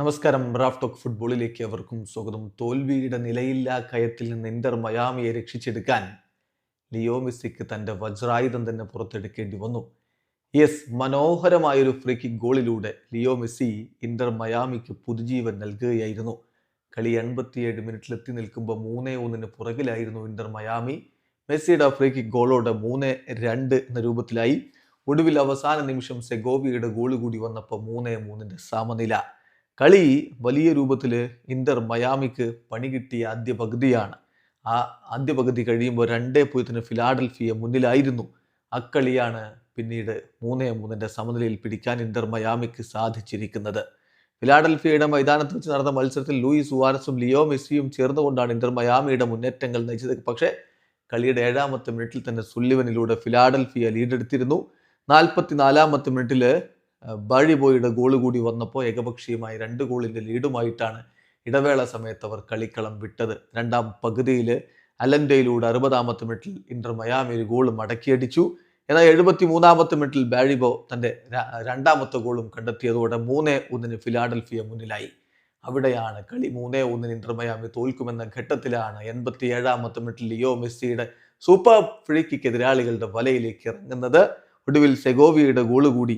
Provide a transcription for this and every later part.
നമസ്കാരം. Raf talk ഫുട്ബോളിലേക്ക് അവർക്കും സ്വാഗതം. തോൽവിയുടെ നിലയില്ലാ കയത്തിൽ നിന്ന് ഇന്റർ മയാമിയെ രക്ഷിച്ചെടുക്കാൻ ലിയോ മെസ്സിക്ക് തന്റെ വജ്രായുധം തന്നെ പുറത്തെടുക്കേണ്ടി വന്നു. യെസ് മനോഹരമായൊരു ഫ്രീ കിക്ക് ഗോളിലൂടെ ലിയോ മെസ്സി ഇന്റർ മയാമിക്ക് പുതുജീവൻ നൽകുകയായിരുന്നു. കളി എൺപത്തിയേഴ് മിനിറ്റിൽ എത്തി നിൽക്കുമ്പോൾ മൂന്നേ ഒന്നിന് പുറകിലായിരുന്നു ഇന്റർ മയാമി. മെസ്സിയുടെ ഫ്രീ കിക്ക് ഗോളോടെ മൂന്ന് രണ്ട് എന്ന രൂപത്തിലായി. ഒടുവിൽ അവസാന നിമിഷം സെഗോവിയുടെ ഗോൾ കൂടി വന്നപ്പോൾ മൂന്നേ മൂന്നിന്റെ സമനില. കളി വലിയ രൂപത്തിൽ ഇന്റർ മയാമിക്ക് പണി കിട്ടിയ ആദ്യ പകുതിയാണ്. ആ ആദ്യ പകുതി കഴിയുമ്പോൾ രണ്ടേ പൂജ്യത്തിന് ഫിലാഡൽഫിയ മുന്നിലായിരുന്നു. അക്കളിയാണ് പിന്നീട് മൂന്നേ മൂന്നിന്റെ സമനിലയിൽ പിടിക്കാൻ ഇന്റർ മയാമിക്ക് സാധിച്ചിരിക്കുന്നത്. ഫിലാഡൽഫിയയുടെ മൈതാനത്ത് വെച്ച് നടന്ന മത്സരത്തിൽ ലൂയിസ് സുവാരസും ലിയോ മെസ്സിയും ചേർന്നുകൊണ്ടാണ് ഇന്റർ മയാമിയുടെ മുന്നേറ്റങ്ങൾ നയിച്ചത്. പക്ഷേ കളിയുടെ ഏഴാമത്തെ മിനിറ്റിൽ തന്നെ സുല്ലിവനിലൂടെ ഫിലാഡൽഫിയ ലീഡെടുത്തിരുന്നു. നാൽപ്പത്തിനാലാമത്തെ മിനിറ്റിൽ ബാഴിബോയുടെ ഗോൾ കൂടി വന്നപ്പോൾ ഏകപക്ഷീയമായി രണ്ട് ഗോളിന്റെ ലീഡുമായിട്ടാണ് ഇടവേള സമയത്ത് അവർ കളിക്കളം വിട്ടത്. രണ്ടാം പകുതിയിൽ അലൻഡയിലൂടെ അറുപതാമത്തെ മിനിറ്റിൽ ഇന്റർ മയാമി ഒരു ഗോൾ മടക്കിയടിച്ചു. എന്നാൽ എഴുപത്തി മൂന്നാമത്തെ മിനിറ്റിൽ ബാഴിബോ തന്റെ രണ്ടാമത്തെ ഗോളും കണ്ടെത്തിയതോടെ മൂന്നേ ഒന്നിന് ഫിലാഡൽഫിയ മുന്നിലായി. അവിടെയാണ് കളി. മൂന്നേ ഒന്നിന് ഇന്റർ മയാമി തോൽക്കുമെന്ന ഘട്ടത്തിലാണ് എൺപത്തി ഏഴാമത്തെ മിനിറ്റിൽ ലിയോ മെസ്സിയുടെ സൂപ്പർ ഫ്രീക്കിക്ക് എതിരാളികളുടെ വലയിലേക്ക് ഇറങ്ങുന്നത്. ഒടുവിൽ സെഗോവിയുടെ ഗോൾ കൂടി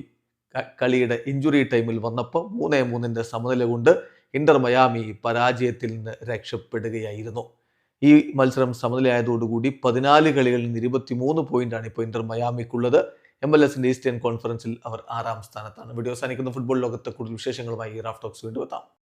കളിയുടെ ഇഞ്ചുറി ടൈമിൽ വന്നപ്പോൾ മൂന്നേ മൂന്നിന്റെ സമനില കൊണ്ട് ഇന്റർ മയാമി പരാജയത്തിൽ നിന്ന് രക്ഷപ്പെടുകയായിരുന്നു. ഈ മത്സരം സമനിലയായതോടുകൂടി പതിനാല് കളികളിൽ നിന്ന് ഇരുപത്തി മൂന്ന് പോയിന്റാണ് ഇപ്പോൾ ഇന്റർ മയാമിക്കുള്ളത്. എം എൽ എസിന്റെ ഈസ്റ്റേൺ കോൺഫറൻസിൽ അവർ ആറാം സ്ഥാനത്താണ്. വീഡിയോ അവസാനിക്കുന്ന. ഫുട്ബോൾ ലോകത്തെ കൂടുതൽ വിശേഷങ്ങളുമായി റാഫ് ടോക്സ് വീണ്ടും എത്താം.